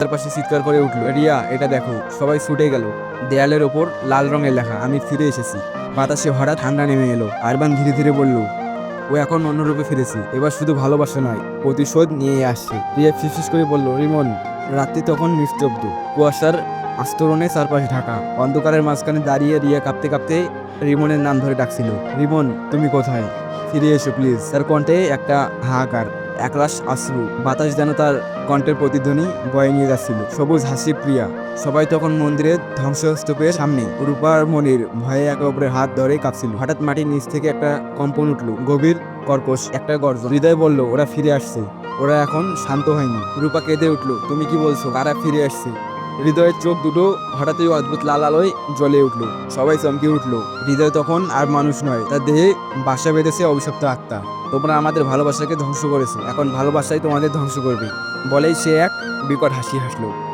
চারপাশে চিৎকার করে উঠল রিয়া, এটা দেখো, সবাই ছুটে গেল। দেয়ালের ওপর লাল রঙের লেখা, আমি ফিরে এসেছি। বাতাসে হঠাৎ ঠান্ডা নেমে এলো। আরবান ধীরে ধীরে বলল, ও এখন অন্যরূপে ফিরেছে। এবার শুধু ভালোবাসা নয়, প্রতিশোধ নিয়ে আসছে। রিয়া ফিসফিস করে বলল, রিমন, রাত্রি তখন নিস্তব্ধ। কুয়াশার আস্তরণে চারপাশে ঢাকা। অন্ধকারের মাঝখানে দাঁড়িয়ে রিয়া কাঁপতে কাঁপতে রিমনের নাম ধরে ডাকছিল, রিমন, তুমি কোথায়? ফিরে এসো, প্লিজ। তার কণ্ঠে একটা হাহাকার। একরাশ আশ্রু বাতাস যেন তার কণ্ঠের প্রতিধ্বনি বয়ে নিয়ে যাচ্ছিল। সবুজ হাসি প্রিয়া। সবাই তখন মন্দিরের ধ্বংসস্তূপের সামনে রূপার মনির ভয়ে একে অপরের হাত ধরে কাঁপছিল। হঠাৎ মাটির নিচ থেকে একটা কম্পন উঠল। গভীর কর্কশ একটা গর্জন। হৃদয় বলল, ওরা ফিরে আসছে। ওরা এখন শান্ত হয়নি। রূপা কেঁদে উঠল, তুমি কি বলছো? কারা ফিরে আসছে? হৃদয়ের চোখ দুটো হঠাৎই অদ্ভুত লাল আলোয় জ্বলে উঠল। সবাই চমকে উঠল। হৃদয় তখন আর মানুষ নয়, তার দেহে বাসা বেঁধেছে অভিশপ্ত আত্মা। তোমরা আমাদের ভালোবাসাকে ধ্বংস করেছ, এখন ভালোবাসাই তোমাদের ধ্বংস করবে। বলেই সে এক বিকট হাসি হাসলো।